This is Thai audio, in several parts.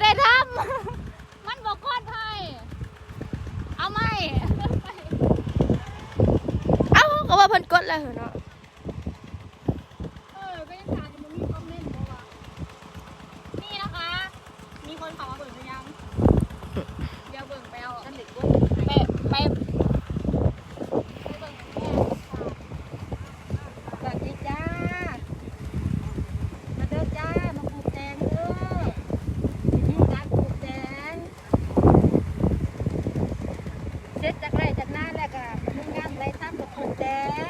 ได้ทำ มันบอกกอดไทยเอาไม่เอ้าก็ว่าเพิ่นกดแล้วเหรอเนาะ แล้ว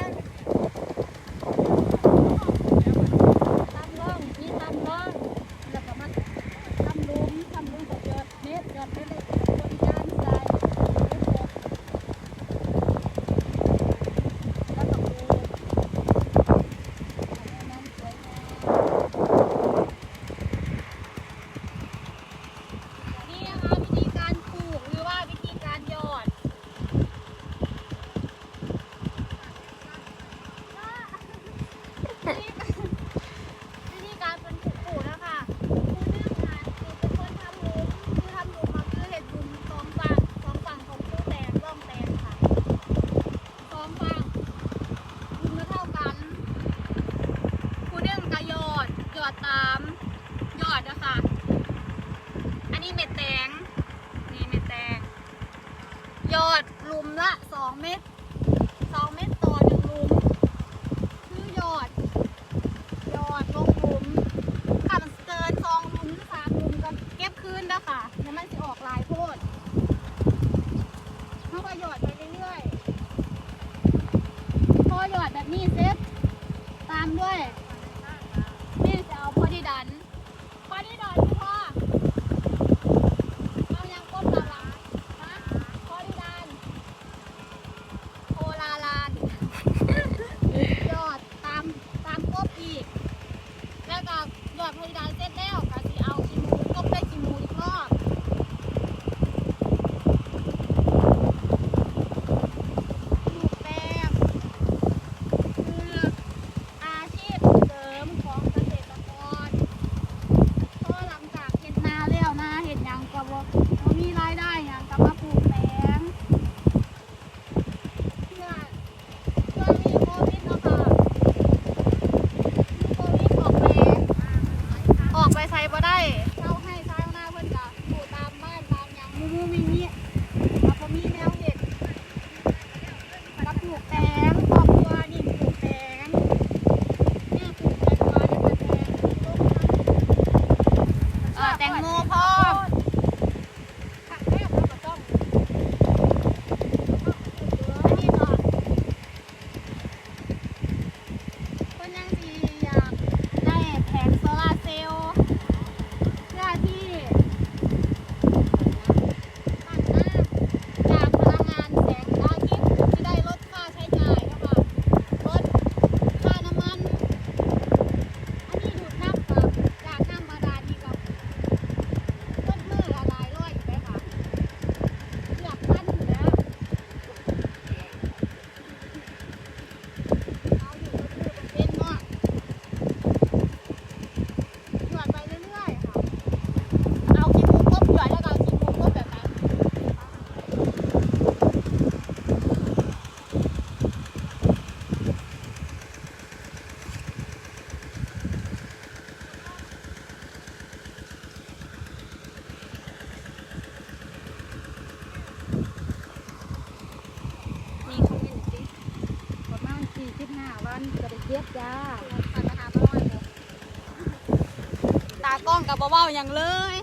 ากล้องกับเบาๆอย่างเลย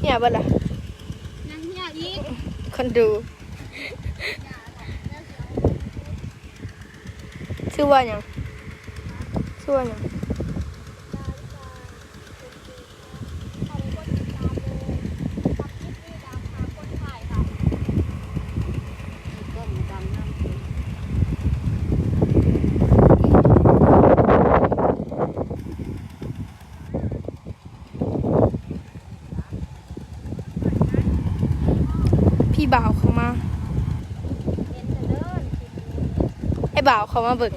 เนี่ยบ่ล่ะนั่งเหียอีกคนดูชื่อว่าอย่างชื่อว่าอย่าง บ่าวเขามาไอ้บ่าวเขามาเบิ่ง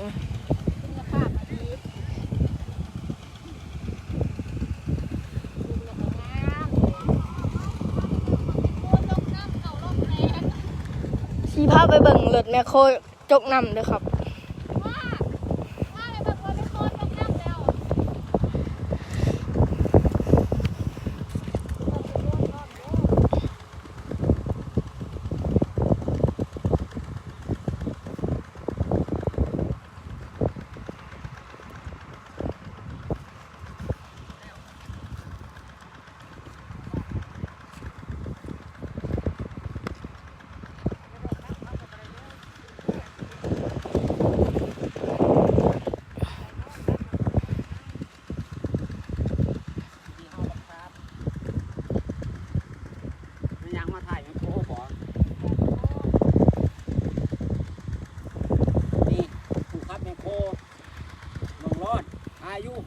ชี้ภาพไปเบิ่งเรถแมคโครจกนำเลยครับ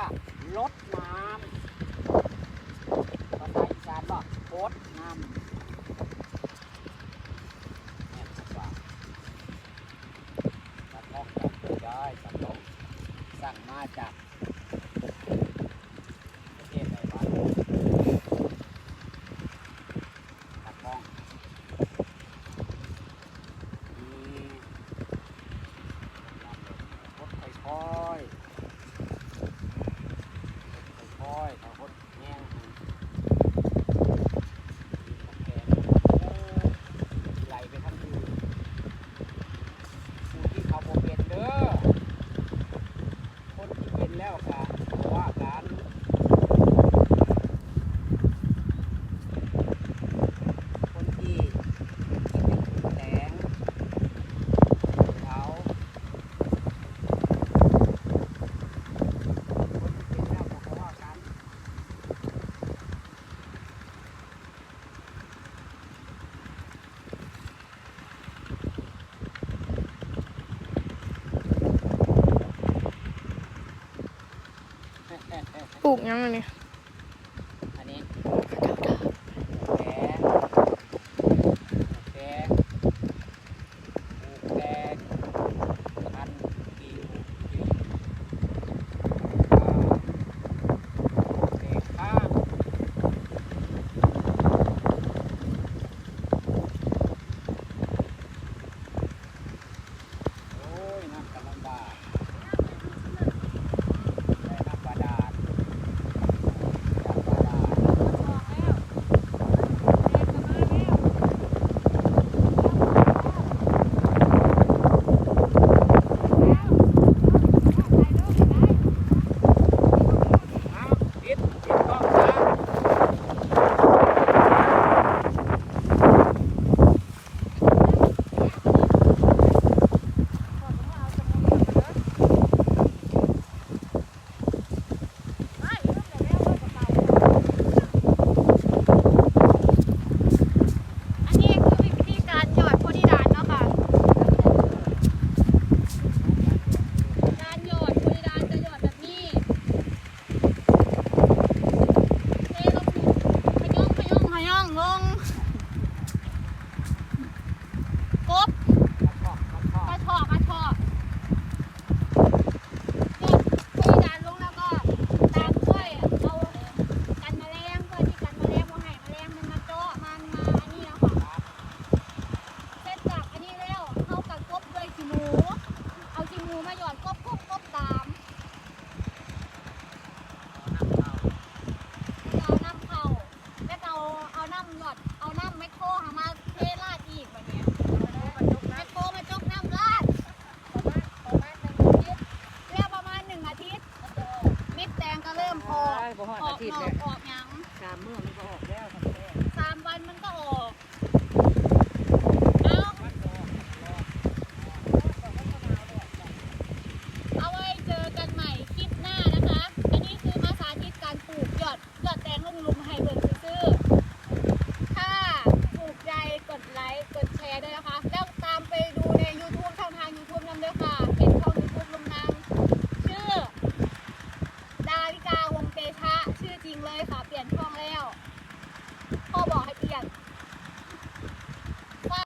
ารถ ยังไงอันนี้ บ่ฮอดอากทิตย์ดอเลยออกหยังสามเมื้อมันก็ออกแล้วสามวันมันก็ออก